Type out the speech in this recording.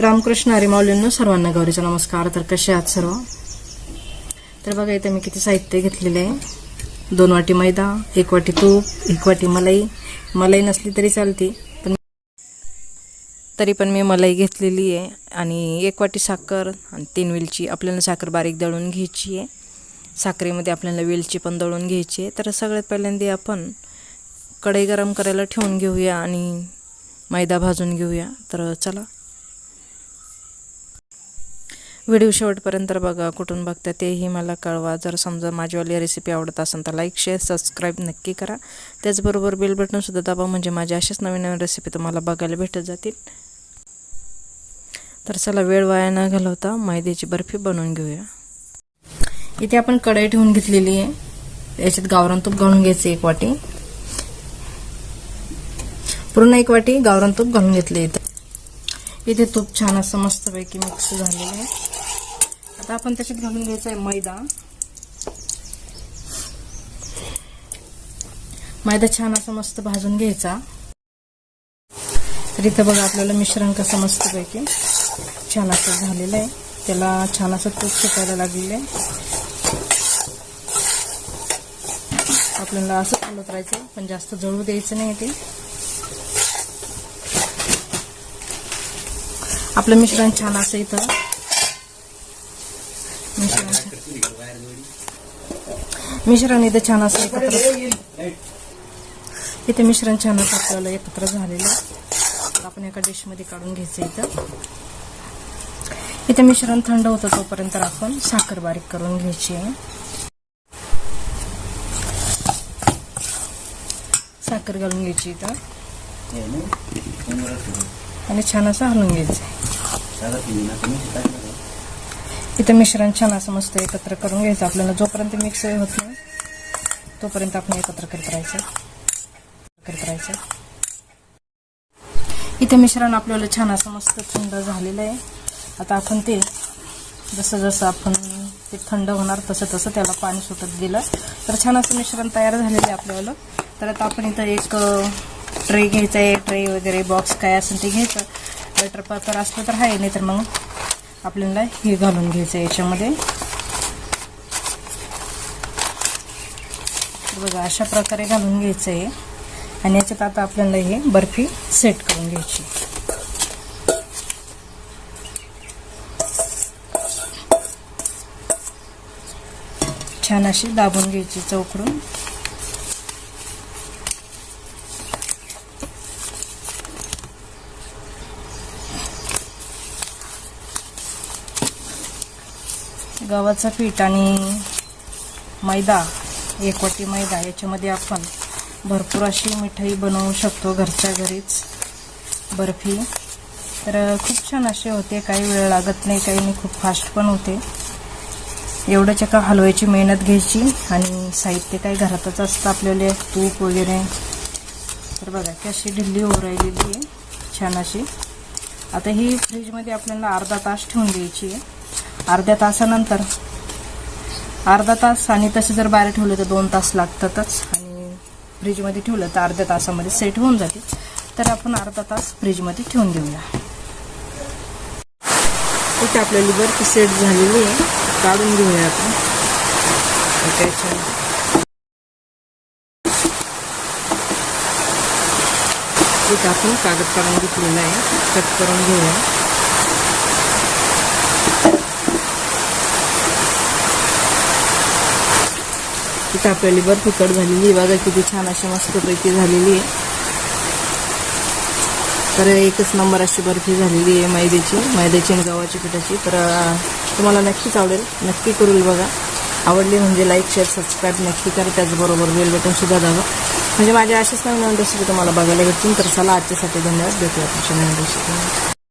रामकृष्ण हरी सर्वांना गौरीचा नमस्कार. तर कसे आहात सर्व? तर बघा इथे मी किती साहित्य घेतलेले आहे. दोन वाटी मैदा एक वाटी तूप एक वाटी मलाई. मलाई नसली तरी चालते पण तरी पण मी मलाई घेतलेली आहे. आणि एक वाटी साखर आणि तीन वेलची आपल्याला साखर बारीक दळून घ्यायची आहे. साखरेमध्ये आपल्याला वेलची पण दळून घ्यायची आहे. तर सगळ्यात पहिल्यांदा आपण कढई गरम करायला ठेवून घेऊया आणि मैदा भाजून घेऊया. तर चला व्हिडिओ शेवटपर्यंत बघा कुठून बघता तेही मला कळवा. जर समजा माझीवाली रेसिपी आवडत असेल तर लाईक शेअर सबस्क्राईब नक्की करा. त्याचबरोबर बेल बटनसुद्धा दाबा म्हणजे माझ्या अशाच नवीन नवीन रेसिपी तुम्हाला बघायला भेटत जातील. तर चला वेळ वाया न घालवता मैद्याची बर्फी बनवून घेऊया. इथे आपण कढई ठेवून घेतलेली आहे. याच्यात गावरान तूप घालून घ्यायचं एक वाटी. पूर्ण एक वाटी गावरान तूप घालून घेतले इथे. इथे तूप छान असं मस्तपैकी मिक्स झालेलं आहे. आता आपण त्याच्यात घालून घ्यायचा आहे मैदा. मैदा छान असा मस्त भाजून घ्यायचा. तर इथं बघा आपल्याला मिश्रण कसं मस्तपैकी छान असं झालेलं आहे. त्याला छान असं तूप सुकायला लागलेलं आहे. आपल्याला असं चालत राहायचं पण जास्त जळू द्यायचं नाही ते. आपलं मिश्रण छान असं इथं मिश्रण मिश्रण इथं छान असं एकत्र इथे मिश्रण छान असं आपल्याला एकत्र झालेलं आपण एका डिशमध्ये काढून घ्यायचं इथं. इथे मिश्रण थंड होतं तोपर्यंत आपण साखर बारीक करून घ्यायची आहे. साखर घालून घ्यायची इथं. आणि छान असं हलवून घ्यायचं इथं मिश्रण छान असं मस्त एकत्र करून घ्यायचं. आपल्याला जोपर्यंत मिक्स होत नाही तोपर्यंत आपण एकत्र करत राहायचं. करत राहायचं. इथे मिश्रण आपल्याला छान असं मस्त थंड झालेलं आहे. आता आपण ते जसं जसं आपण ते थंड होणार तसं तसं त्याला पाणी सुटत गेलं. तर छान असं मिश्रण तयार झालेलं आहे आपल्याला. तर आता आपण इथं एक ट्रे घ्यायचा आहे. ट्रे वगैरे बॉक्स काय असेल ते घ्यायचं. बटर पापर असलं तर आहे नाही तर मग आपल्याला हे घालून घ्यायचं आहे याच्यामध्ये. बघा अशा प्रकारे घालून घ्यायचं आहे. आणि याच्यात आता आपल्याला हे बर्फी सेट करून घ्यायची छान अशी दाबून घ्यायची चौकडून गव्हाचं पीठ आणि मैदा एक वाटी मैदा याच्यामध्ये आपण भरपूर अशी मिठाई बनवू शकतो घरच्या घरीच. बर्फी. तर खूप छान असे होते काही वेळ लागत नाही काही नाही खूप फास्ट पण होते. एवढंच एका हलवायची मेहनत घ्यायची आणि साहित्य काही घरातच असतं आपल्याला तूप वगैरे. तर बघा की अशी ढिल्ली हो राहिलेली आहे छान अशी. आता ही फ्रीजमध्ये आपल्याला अर्धा तास ठेवून द्यायची आहे. अर्ध्या तासानंतर. अर्धा तास आणि तसे जर बाहेर ठेवले तर दोन तास लागतातच. आणि फ्रीजमध्ये ठेवलं तर अर्ध्या तासामध्ये सेट होऊन जाते. तर आपण अर्धा तास फ्रीजमध्ये ठेवून देऊया. इथे आपल्याला बर्फी सेट झालेली आहे. काढून घेऊया आपण. त्याच्या इथं आपण कागद काढून घेतलेला आहे. कट करून घेऊया. ती कापलेली बर्फी कट झालेली आहे. बघा किती छान अशी मस्तपैकी झालेली आहे. तर एकच नंबर अशी बर्फी झालेली आहे मैद्याची मैद्याची आणि गव्हाची पिठाची. तर तुम्हाला नक्कीच आवडेल. नक्की करूल बघा. आवडली म्हणजे लाईक शेअर सबस्क्राईब नक्की करा. त्याचबरोबर बेल बटनसुद्धा दाबा. म्हणजे माझ्या अशाच नवीन नवीन रेसिपी तुम्हाला बघायला भेटतील. तर चला आजच्यासाठी धन्यवाद. भेटूया तुमच्या नवीन रेसिपी